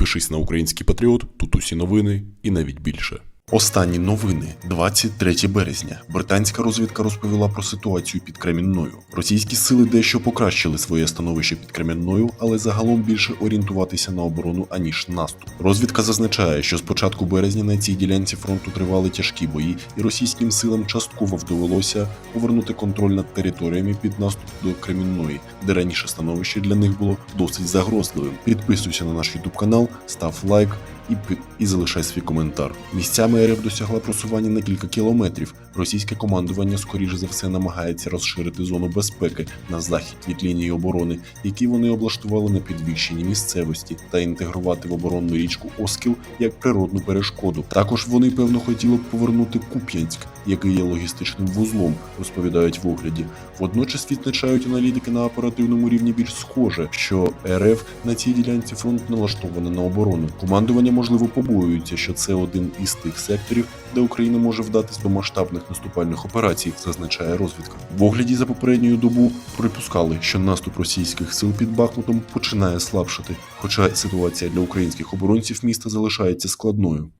Підпишись на український патріот, тут усі новини і навіть більше. Останні новини 23 березня. Британська розвідка розповіла про ситуацію під Кремінною. Російські сили дещо покращили своє становище під Кремінною, але загалом більше орієнтуватися на оборону аніж наступ. Розвідка зазначає, що з початку березня на цій ділянці фронту тривали тяжкі бої, і російським силам частково вдалося повернути контроль над територіями під наступ до Кремінної, де раніше становище для них було досить загрозливим. Підписуйся на наш YouTube канал, став лайк і, і залишай свій коментар. Місцями РФ досягла просування на кілька кілометрів. Російське командування, скоріше за все, намагається розширити зону безпеки на захід від лінії оборони, які вони облаштували на підвищеній місцевості, та інтегрувати в оборонну річку Оскіл як природну перешкоду. Також вони певно хотіли б повернути Куп'янськ, який є логістичним вузлом, розповідають в огляді. Водночас відзначають аналітики на оперативному рівні більш схоже, що РФ на цій ділянці фронту налаштоване на оборону. Командування можливо побоюється, що це один із тих секторів, де Україна може вдатись до масштабних наступальних операцій, зазначає розвідка. В огляді за попередню добу припускали, що наступ російських сил під Бахмутом починає слабшати, хоча ситуація для українських оборонців міста залишається складною.